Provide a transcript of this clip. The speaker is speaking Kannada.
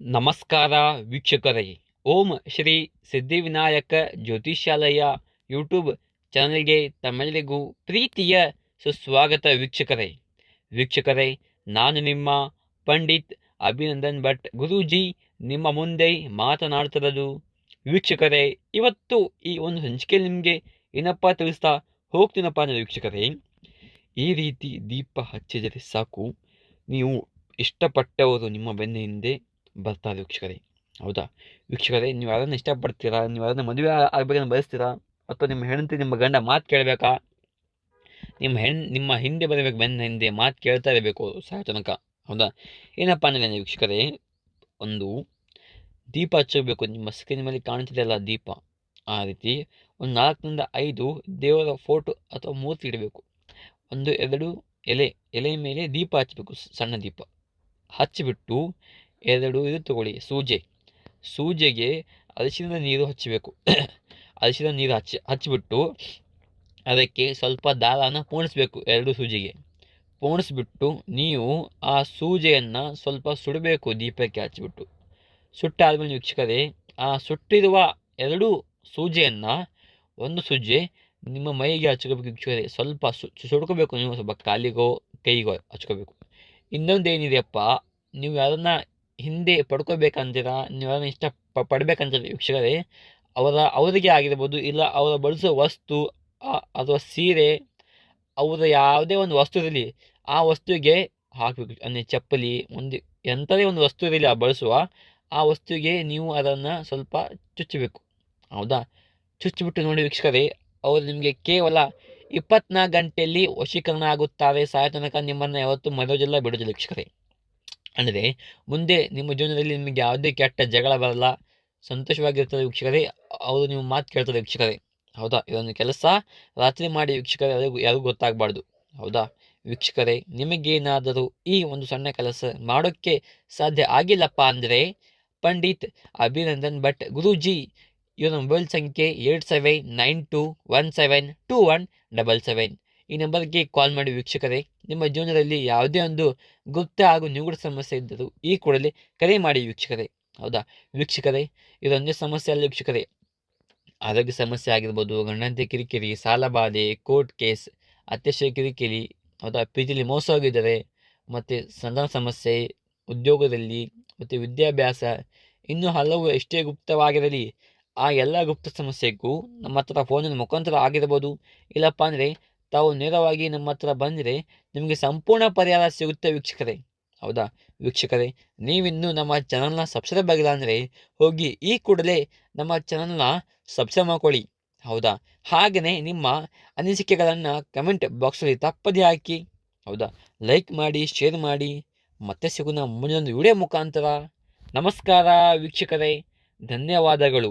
ನಮಸ್ಕಾರ ವೀಕ್ಷಕರೇ. ಓಂ ಶ್ರೀ ಸಿದ್ಧಿವಿನಾಯಕ ಜ್ಯೋತಿಷ್ಯಾಲಯ ಯೂಟ್ಯೂಬ್ ಚಾನಲ್ಗೆ ತಮ್ಮೆಲ್ಲರಿಗೂ ಪ್ರೀತಿಯ ಸುಸ್ವಾಗತ ವೀಕ್ಷಕರೇ. ವೀಕ್ಷಕರೇ, ನಾನು ನಿಮ್ಮ ಪಂಡಿತ್ ಅಭಿನಂದನ್ ಭಟ್ ಗುರೂಜಿ ನಿಮ್ಮ ಮುಂದೆ ಮಾತನಾಡ್ತಿರೋದು. ವೀಕ್ಷಕರೇ, ಇವತ್ತು ಈ ಒಂದು ಸಂಚಿಕೆ ನಿಮಗೆ ಏನಪ್ಪ ತಿಳಿಸ್ತಾ ಹೋಗ್ತೀನಪ್ಪ ಅಂದರೆ ವೀಕ್ಷಕರೇ, ಈ ರೀತಿ ದೀಪ ಹಚ್ಚಿದರೆ ಸಾಕು. ನೀವು ಇಷ್ಟಪಟ್ಟವರು ನಿಮ್ಮ ಬೆನ್ನ ಹಿಂದೆ ಬರ್ತಾರೆ ವೀಕ್ಷಕರೇ ಹೌದಾ? ವೀಕ್ಷಕರೇ ನೀವು ಯಾರನ್ನ ಇಷ್ಟಪಡ್ತೀರಾ? ನೀವು ಯಾರನ್ನ ಮದುವೆ ಆಗಬೇಕಂತ ಬಯಸ್ತೀರಾ? ಅಥವಾ ನಿಮ್ಮ ಹೆಂಡತಿ ನಿಮ್ಮ ಗಂಡ ಮಾತು ಕೇಳಬೇಕಾ? ನಿಮ್ಮ ಹೆಣ್ ನಿಮ್ಮ ಹಿಂದೆ ಬರಬೇಕು ಬೆನ್ನ ಹಿಂದೆ ಮಾತು ಕೇಳ್ತಾ ಇರಬೇಕು ಸಹ ತನಕ. ಹೌದಾ? ಏನಪ್ಪ ಅಂದರೆ ವೀಕ್ಷಕರೇ ಒಂದು ದೀಪ ಹಚ್ಚಬೇಕು. ನಿಮ್ಮ ಸ್ಕ್ರೀನ್ ಮೇಲೆ ಕಾಣ್ತಿದೆಯಲ್ಲ ದೀಪ. ಆ ರೀತಿ ಒಂದು ನಾಲ್ಕರಿಂದ ಐದು ದೇವರ ಫೋಟೋ ಅಥವಾ ಮೂರ್ತಿ ಇಡಬೇಕು. ಒಂದು, ಎರಡು ಎಲೆ ಎಲೆ ಮೇಲೆ ದೀಪ ಹಚ್ಚಬೇಕು. ಸಣ್ಣ ದೀಪ. ಹಚ್ಚಿಬಿಟ್ಟು ಎರಡು ಇದು ತಗೊಳ್ಳಿ, ಸೂಜೆ. ಸೂಜೆಗೆ ಅರಿಶಿನ ನೀರು ಹಚ್ಚಬೇಕು ಅರಿಶಿನ ನೀರು ಹಚ್ಚಿ, ಹಚ್ಚಿಬಿಟ್ಟು ಅದಕ್ಕೆ ಸ್ವಲ್ಪ ದಾರನ ಪೋಣಿಸ್ಬೇಕು ಎರಡು ಸೂಜಿಗೆ. ಪೋಣಿಸ್ಬಿಟ್ಟು ನೀವು ಆ ಸೂಜೆಯನ್ನು ಸ್ವಲ್ಪ ಸುಡಬೇಕು ದೀಪಕ್ಕೆ ಹಚ್ಚಿಬಿಟ್ಟು. ಸುಟ್ಟಾದ್ಮೇಲೆ ವೀಕ್ಷಕರೇ, ಆ ಸುಟ್ಟಿರುವ ಎರಡು ಸೂಜೆಯನ್ನು ಒಂದು ಸೂಜೆ ನಿಮ್ಮ ಮೈಗೆ ಹಚ್ಕೋಬೇಕು ವೀಕ್ಷಕರೇ. ಸ್ವಲ್ಪ ಸು, ಸುಡ್ಕೋಬೇಕು ನೀವು, ಸ್ವಲ್ಪ ಕಾಲಿಗೋ, ಕೈಗೋ ಹಚ್ಕೋಬೇಕು. ಇನ್ನೊಂದು ಏನಿದೆಯಪ್ಪ ನೀವು ಯಾರನ್ನ ಹಿಂದೆ ಪಡ್ಕೋಬೇಕಂತೀರ ನೀವು ಯಾರನ್ನ ಇಷ್ಟ ಪ ಪಡ್ಬೇಕಂತೀರ ವೀಕ್ಷಕರೇ, ಅವರ ಅವರಿಗೆ ಆಗಿರ್ಬೋದು, ಇಲ್ಲ ಅವರ ಬಳಸೋ ವಸ್ತು ಅಥವಾ ಸೀರೆ, ಅವರ ಯಾವುದೇ ಒಂದು ವಸ್ತು ಇರಲಿ, ಆ ವಸ್ತುವಿಗೆ ಹಾಕಬೇಕು. ಅಂದರೆ ಚಪ್ಪಲಿ, ಒಂದು ಎಂಥದೇ ಒಂದು ವಸ್ತು ಇರಲಿ ಆ ಬಳಸುವ, ಆ ವಸ್ತುವಿಗೆ ನೀವು ಅದನ್ನು ಸ್ವಲ್ಪ ಚುಚ್ಚಬೇಕು. ಹೌದಾ? ಚುಚ್ಚಿಬಿಟ್ಟು ನೋಡಿ ವೀಕ್ಷಕರೇ, ಅವರು ನಿಮಗೆ ಕೇವಲ ಇಪ್ಪತ್ನಾಲ್ಕು ಗಂಟೆಯಲ್ಲಿ ವಶೀಕರಣ ಆಗುತ್ತಾರೆ, ಸಾಯ ತನಕ ನಿಮ್ಮನ್ನು ಯಾವತ್ತೂ ಮರೋದಿಲ್ಲ ಬಿಡೋದಿಲ್ಲ ವೀಕ್ಷಕರೇ. ಅಂದರೆ ಮುಂದೆ ನಿಮ್ಮ ಜೀವನದಲ್ಲಿ ನಿಮಗೆ ಯಾವುದೇ ಕೆಟ್ಟ ಜಗಳ ಬರಲ್ಲ. ಸಂತೋಷವಾಗಿರ್ತದೆ ವೀಕ್ಷಕರೇ. ಅವರು ನೀವು ಮಾತು ಕೇಳ್ತಾರೆ ವೀಕ್ಷಕರೇ. ಹೌದಾ? ಇದೊಂದು ಕೆಲಸ. ರಾತ್ರಿ ಮಾಡಿ ವೀಕ್ಷಕರೇ ಯಾರಿಗೂ ಯಾರಿಗೂ ಗೊತ್ತಾಗಬಾರ್ದು. ಹೌದಾ? ವೀಕ್ಷಕರೇ, ನಿಮಗೇನಾದರೂ ಈ ಒಂದು ಸಣ್ಣ ಕೆಲಸ ಮಾಡೋಕ್ಕೆ ಸಾಧ್ಯ ಆಗಿಲ್ಲಪ್ಪ ಅಂದರೆ, ಪಂಡಿತ್ ಅಭಿನಂದನ್ ಭಟ್ ಗುರೂಜಿ, ಇವರ ಮೊಬೈಲ್ ಸಂಖ್ಯೆ eight seven nine two one seven two one double seven. ಈ ನಂಬರ್ಗೆ ಕಾಲ್ ಮಾಡಿ ವೀಕ್ಷಕರೇ, ನಿಮ್ಮ ಜೀವನದಲ್ಲಿ ಯಾವುದೇ ಒಂದು ಗುಪ್ತ ಹಾಗೂ ನಿಗೂಢ ಸಮಸ್ಯೆ ಇದ್ದರೂ ಈ ಕೂಡಲೇ ಕರೆ ಮಾಡಿ ವೀಕ್ಷಕರೇ. ಹೌದಾ? ವೀಕ್ಷಕರೇ, ಇದೊಂದೇ ಸಮಸ್ಯೆ ಅಲ್ಲ ವೀಕ್ಷಕರೇ. ಆರೋಗ್ಯ ಸಮಸ್ಯೆ ಆಗಿರ್ಬೋದು, ಗಂಡಂತೆ ಕಿರಿಕಿರಿ ಸಾಲಬಾಧೆ ಕೋರ್ಟ್ ಕೇಸ್ ಅತ್ಯಾಶಯ ಕಿರಿಕಿರಿ, ಹೌದಾ? ಪ್ರೀತಿಲಿ ಮೋಸ ಹೋಗಿದ್ದಾರೆ, ಮತ್ತು ಸಂತಾನ ಸಮಸ್ಯೆ, ಉದ್ಯೋಗದಲ್ಲಿ, ಮತ್ತು ವಿದ್ಯಾಭ್ಯಾಸ, ಇನ್ನೂ ಹಲವು ಎಷ್ಟೇ ಗುಪ್ತವಾಗಿರಲಿ, ಆ ಎಲ್ಲ ಗುಪ್ತ ಸಮಸ್ಯೆಗೂ ನಮ್ಮ ಹತ್ರ ಫೋನಿನ ಮುಖಾಂತರ ಆಗಿರ್ಬೋದು. ಇಲ್ಲಪ್ಪ ಅಂದರೆ ತಾವು ನೇರವಾಗಿ ನಮ್ಮ ಹತ್ರ ಬಂದರೆ ನಿಮಗೆ ಸಂಪೂರ್ಣ ಪರಿಹಾರ ಸಿಗುತ್ತೆ ವೀಕ್ಷಕರೇ. ಹೌದಾ? ವೀಕ್ಷಕರೇ, ನೀವಿನ್ನೂ ನಮ್ಮ ಚಾನಲ್ನ ಸಬ್ಸ್ಕ್ರೈಬ್ ಆಗಿಲ್ಲ ಅಂದರೆ ಹೋಗಿ ಈ ಕೂಡಲೇ ನಮ್ಮ ಚಾನಲ್ನ ಸಬ್ಸ್ಕ್ರೈಬ್ ಮಾಡ್ಕೊಳ್ಳಿ. ಹೌದಾ? ಹಾಗೆಯೇ ನಿಮ್ಮ ಅನಿಸಿಕೆಗಳನ್ನು ಕಮೆಂಟ್ ಬಾಕ್ಸಲ್ಲಿ ತಪ್ಪದೇ ಹಾಕಿ. ಹೌದಾ? ಲೈಕ್ ಮಾಡಿ ಶೇರ್ ಮಾಡಿ. ಮತ್ತೆ ಸಿಗೋಣ ಮುಂದಿನ ವಿಡಿಯೋ ಮುಖಾಂತರ ನಮಸ್ಕಾರ ವೀಕ್ಷಕರೇ. ಧನ್ಯವಾದಗಳು.